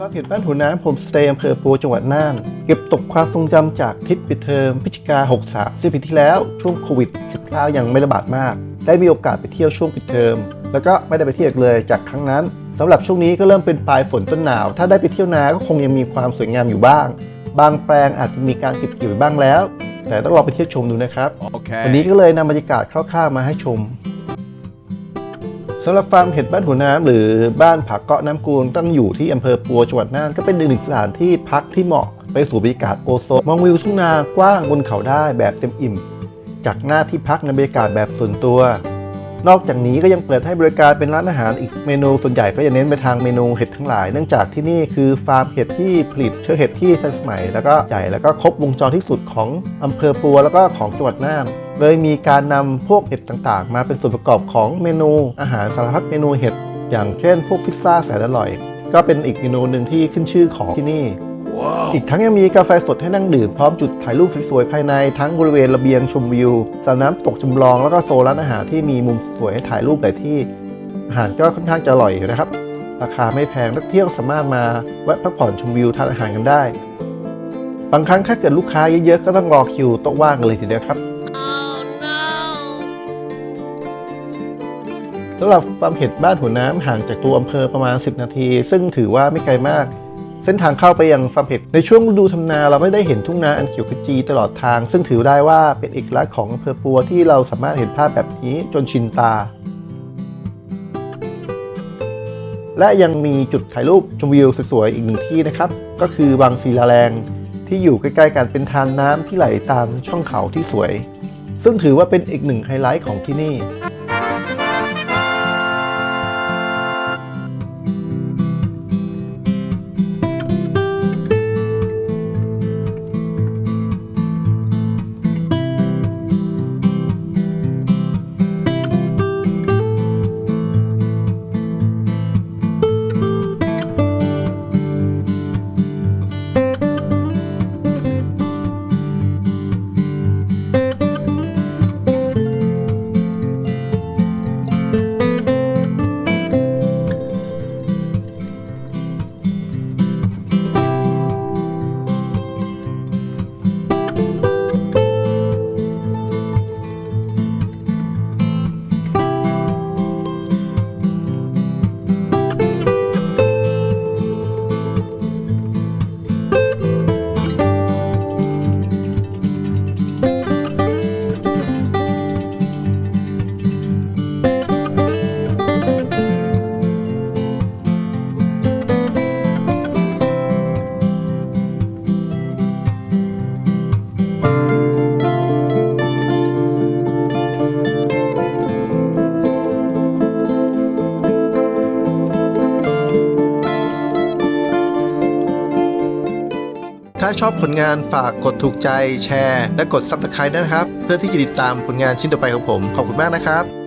ความผิดบ้านหัวน้ำผมสเตย์อำเภอปัวจังหวัดน่าน เก็บตกความทรงจำจากทริปปิดเทอมพฤศจิกา 63ซึ่งปีที่แล้วช่วงโควิด -19 ยังไม่ระบาดมาก ได้มีโอกาสไปเที่ยวช่วงปิดเทอม แล้วก็ไม่ได้ไปเที่ยวอีกเลยจากครั้งนั้นสำหรับช่วงนี้ก็เริ่มเป็นปลายฝนต้นหนาว ถ้าได้ไปเที่ยวนาก็คงยังมีความสวยงามอยู่บ้าง บางแปลงอาจจะมีการเก็บเกี่ยวบ้างแล้ว แต่ต้องลองไปเที่ยวชมดูนะครับ Okay. วันนี้ก็เลยนำบรรยากาศคร่าวๆมาให้ชมสำหรับฟาร์มเห็ดบ้านหัวน้ำหรือบ้านผักเกาะน้ำกูลตั้งอยู่ที่อำเภอปัวจังหวัดน่านก็เป็นอีกหนึ่งสถานที่พักที่เหมาะไปสู่บรรยากาศโอโซนมองวิวทุ่งนากว้างบนเขาได้แบบเต็มอิ่ม จากหน้าที่พักในบรรยากาศแบบส่วนตัว นอกจากนี้ก็ยังเปิดให้บริการเป็นร้านอาหารอีกเมนูส่วนใหญ่ก็จะเน้นไปทางเมนูเห็ดทั้งหลาย เนื่องจากที่นี่คือฟาร์มเห็ดที่ผลิตเชื้อเห็ดที่ทันสมัย แล้วก็ใหญ่แล้วก็ครบวงจรที่สุดของอำเภอปัวแล้วก็ของจังหวัดน่านเลยมีการนำพวกเห็ดต่างๆ มาเป็นส่วนประกอบของเมนูอาหารสารพัดเมนูเห็ด อย่างเช่น พวกพิซซ่าแสนอร่อย ก็เป็นอีกเมนูหนึ่งที่ขึ้นชื่อของที่นี่ อีกทั้งยังมีกาแฟสดให้นั่งดื่มพร้อมจุดถ่ายรูปสวยๆภายในทั้งบริเวณระเบียงชมวิวสระน้ำตกจำลองแล้วก็โซนร้านอาหารที่มีมุมสวยให้ถ่ายรูปหลายที่ อาหารก็ค่อนข้างจะอร่อยอยู่นะครับ ราคาไม่แพงนักเที่ยวสามารถมาแวะพักผ่อนชมวิวทานอาหารกันได้ บางครั้งถ้าเกิดลูกค้าเยอะๆก็ต้องรอคิวโต๊ะว่างกันเลยทีเดียวครับสำหรับฟาร์มเห็ดบ้านหัวน้ำห่างจากตัวอำเภอประมาณ 10 นาที ซึ่งถือว่าไม่ไกลมาก ส้นทางเข้าไปยังฟาร์มเห็ดในช่วงฤดูทำนาเราไม่ได้เห็นทุ่งนาอันเขียวขจีตลอดทาง ซึ่งถือได้ว่าเป็นเอกลักษณ์ของอำเภอปัวที่เราสามารถเห็นภาพแบบนี้จนชินตา และยังมีจุดถ่ายรูปชมวิวสวยๆอีกหนึ่งที่นะครับ ก็คือวังศิลาแรงที่อยู่ใกล้ๆกันเป็นทานน้ำที่ไหลตามช่องเขาที่สวย ซึ่งถือว่าเป็นอีกหนึ่งไฮไลท์ของที่นี่าชอบผลงานฝากกดถูกใจแชร์ และกด Subscribe ด้วยนะครับ เพื่อที่จะติดตามผลงานชิ้นต่อไปของผม ขอบคุณมากนะครับ